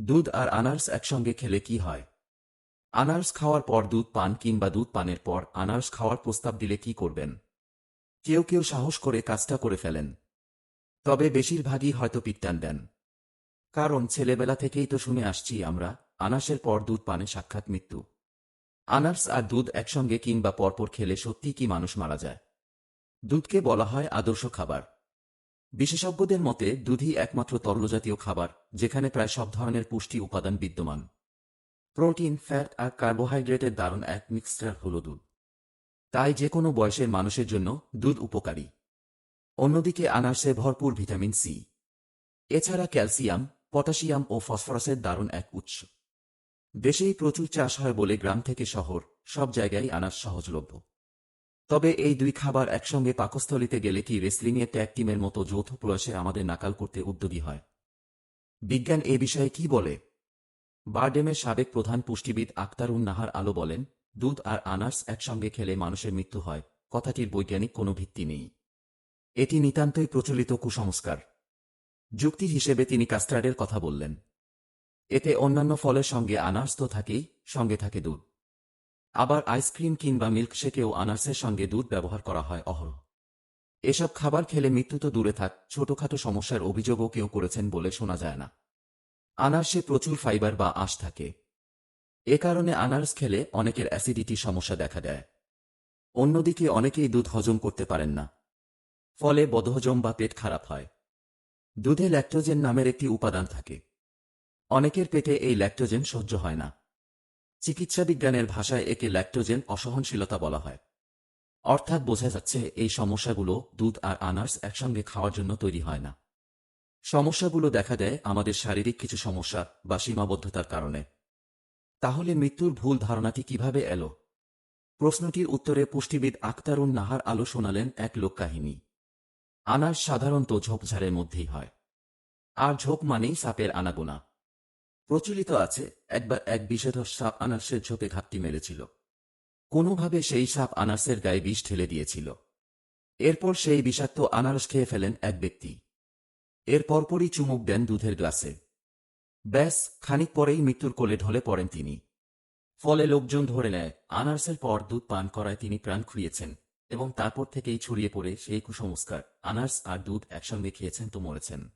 দুধ আর আনার্স একসঙ্গে খেলে কি হয়? আনার্স খাওয়ার পর দুধ পান কিংবা দুধ পানের পর আনার্স খাওয়ার প্রস্তাব দিলে কি করবেন? কেউ কেউ সাহস করে কাজটা করে ফেলেন। তবে বেশিরভাগই হয়তো পিত্তান দেন। কারণ ছেলেবেলা থেকেই তো শুনে আসছি আমরা, আনাসের পর দুধ পানে সাক্ষাৎ মৃত্যু। আনার্স আর দুধ একসঙ্গে কিংবা পরপর খেলে সত্যি কি মানুষ মারা যায়? দুধকে বলা হয় আদর্শ খাবার। বিশেষজ্ঞদের মতে, দুধই একমাত্র তরলজাতীয় খাবার, যেখানে প্রায় সব ধরনের পুষ্টি উপাদান বিদ্যমান। প্রোটিন, ফ্যাট আর কার্বোহাইড্রেটের দারুণ এক মিক্সচার হল দুধ। তাই যে কোনো বয়সের মানুষের জন্য দুধ উপকারী। অন্যদিকে আনার্সে ভরপুর ভিটামিন সি। এছাড়া ক্যালসিয়াম, পটাশিয়াম ও ফসফরাসের দারুণ এক উৎস। দেশেই প্রচুর চাষ হয় বলে গ্রাম থেকে শহর, সব জায়গায় আনার্স সহজলভ্য। তবে এই দুই খাবার একসঙ্গে পাকস্থলিতে গেলে কি রেসলিংয়ে ট্যাগ টিমের মতো যৌথ প্রয়াসে আমাদের নাকাল করতে উদ্যোগী হয়? বিজ্ঞান এ বিষয়ে কি বলে? বারডেমের সাবেক প্রধান পুষ্টিবিদ আক্তারুন নাহার আলো বলেন, দুধ আর আনার্স একসঙ্গে খেলে মানুষের মৃত্যু হয়, কথাটির বৈজ্ঞানিক কোনো ভিত্তি নেই। এটি নিতান্তই প্রচলিত কুসংস্কার। যুক্তি হিসেবে তিনি কাস্টার্ডের কথা বললেন। এতে অন্যান্য ফলের সঙ্গে আনার্স তো থাকেই, সঙ্গে থাকে দুধ। আবার আইসক্রিম কিংবা মিল্কশেকেও আনার্সের সঙ্গে দুধ ব্যবহার করা হয়, অহরহ। এসব খাবার খেলে মৃত্যু তো দূরে থাক, ছোটখাটো সমস্যার অভিযোগও কেউ করেছেন বলে শোনা যায় না। আনার্সে প্রচুর ফাইবার বা আঁশ থাকে। এ কারণে আনার্স খেলে অনেকের অ্যাসিডিটি সমস্যা দেখা দেয়। অন্যদিকে অনেকেই দুধ হজম করতে পারেন না। ফলে বদহজম বা পেট খারাপ হয়। দুধে ল্যাক্টোজেন নামের একটি উপাদান থাকে। অনেকের পেটে এই ল্যাক্টোজেন সহ্য হয় না। চিকিৎসাবিজ্ঞানের ভাষায় একে ল্যাক্টোজেন অসহনশীলতা বলা হয়। অর্থাৎ বোঝা যাচ্ছে এই সমস্যাগুলো দুধ আর আনার্স একসঙ্গে খাওয়ার জন্য তৈরি হয় না। সমস্যাগুলো দেখা দেয় আমাদের শারীরিক কিছু সমস্যা বা সীমাবদ্ধতার কারণে। তাহলে মৃত্যুর ভুল ধারণাটি কীভাবে এলো? প্রশ্নটির উত্তরে পুষ্টিবিদ আক্তারুন নাহার আলো শোনালেন এক লোককাহিনী। আনার্স সাধারণত ঝোপঝাড়ের মধ্যেই হয়। আর ঝোপ মানেই সাপের আনাগোনা। প্রচলিত আছে, একবার এক বিষধর সাপ আনার্সের ঝোপে ঘাপটি মেরেছিল। কোনোভাবে সেই সাপ আনার্সের গায়ে বিষ ঢেলে দিয়েছিল। এরপর সেই বিষাক্ত আনারস খেয়ে ফেলেন এক ব্যক্তি। এর পরপরই চুমুক দেন দুধের গ্লাসে। ব্যাস, খানিক পরেই মৃত্যুর কোলে ঢলে পড়েন তিনি। ফলে লোকজন ধরে নেয়, আনারসের পর দুধ পান করায় তিনি প্রাণ খুঁড়িয়েছেন এবং তারপর থেকেই ছড়িয়ে পড়ে সেই কুসংস্কার, আনার্স আর দুধ একসঙ্গে খেয়েছেন তো মরেছেন।